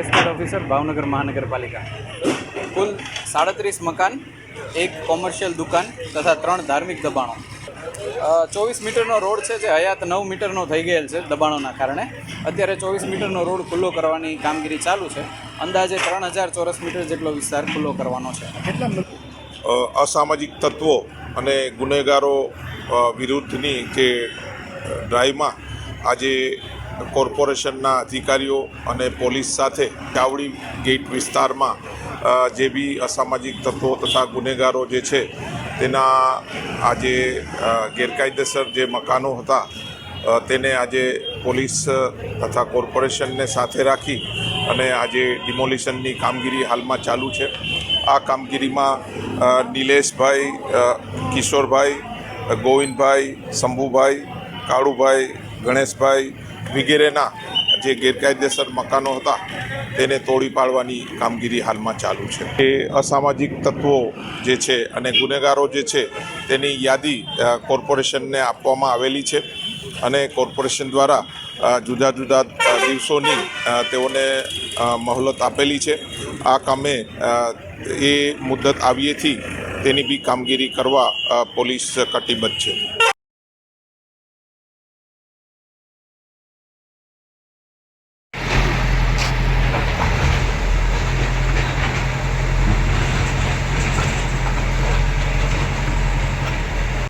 Estate officer Bhavnagar મહાનગરપાલિકા. કુલ સાડત્રીસ મકાન એક કોમર્શિયલ દુકાન તથા ત્રણ ધાર્મિક દબાણો. ચોવીસ મીટરનો રોડ છે જે હયાત નવ મીટરનો થઈ ગયેલ છે દબાણોના કારણે. અત્યારે ચોવીસ મીટરનો રોડ ખુલ્લો કરવાની કામગીરી ચાલુ છે. અંદાજે ત્રણ હજાર ચોરસ મીટર જેટલો વિસ્તાર ખુલ્લો કરવાનો છે. અસામાજિક તત્વો અને ગુનેગારો વિરુદ્ધની જે ડ્રાઈવમાં આજે કોર્પોરેશનના અધિકારીઓ અને પોલીસ સાથે ચાવડી ગેટ વિસ્તારમાં જે બી અસામાજિક તત્વો તથા ગુનેગારો જે છે, તેના આજે ગેરકાયદેસર જે મકાનો હતા તેને આજે પોલીસ તથા કોર્પોરેશનને સાથે રાખી અને આજે ડિમોલિશનની કામગીરી હાલમાં ચાલુ છે. આ કામગીરીમાં નિલેશભાઈ કિશોરભાઈ, ગોવિંદભાઈ, શંભુભાઈ, કાળુભાઈ, ગણેશભાઈ વગેરેના જે ગેરકાયદેસર મકાનો હતા, તેને તોડી પાડવાની કામગીરી હાલમાં ચાલુ છે. એ અસામાજિક તત્વો જે છે અને ગુનેગારો જે છે, તેની યાદી કોર્પોરેશનને આપવામાં આવેલી છે અને કોર્પોરેશન દ્વારા જુદા જુદા દિવસોની તેઓને મહોલત આપેલી છે. આ કામે એ મુદ્દત આવીએથી તેની બી કામગીરી કરવા પોલીસ કટિબદ્ધ છે.